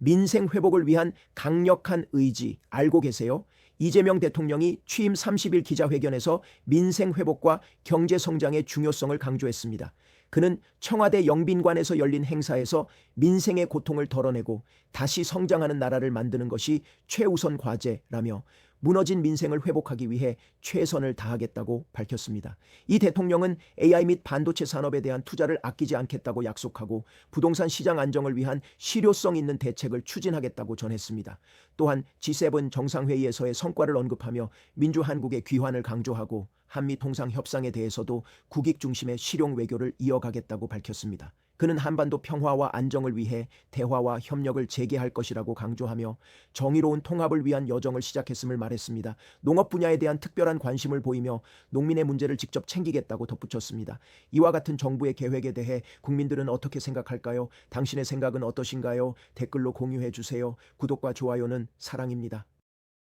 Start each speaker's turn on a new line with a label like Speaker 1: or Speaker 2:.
Speaker 1: 민생 회복을 위한 강력한 의지 알고 계세요? 이재명 대통령이 취임 30일 기자회견에서 민생 회복과 경제 성장의 중요성을 강조했습니다. 그는 청와대 영빈관에서 열린 행사에서 민생의 고통을 덜어내고 다시 성장하는 나라를 만드는 것이 최우선 과제라며 무너진 민생을 회복하기 위해 최선을 다하겠다고 밝혔습니다. 이 대통령은 AI 및 반도체 산업에 대한 투자를 아끼지 않겠다고 약속하고 부동산 시장 안정을 위한 실효성 있는 대책을 추진하겠다고 전했습니다. 또한 G7 정상회의에서의 성과를 언급하며 민주 한국의 귀환을 강조하고 한미 통상 협상에 대해서도 국익 중심의 실용 외교를 이어가겠다고 밝혔습니다. 그는 한반도 평화와 안정을 위해 대화와 협력을 재개할 것이라고 강조하며 정의로운 통합을 위한 여정을 시작했음을 말했습니다. 농업 분야에 대한 특별한 관심을 보이며 농민의 문제를 직접 챙기겠다고 덧붙였습니다. 이와 같은 정부의 계획에 대해 국민들은 어떻게 생각할까요? 당신의 생각은 어떠신가요? 댓글로 공유해 주세요. 구독과 좋아요는 사랑입니다.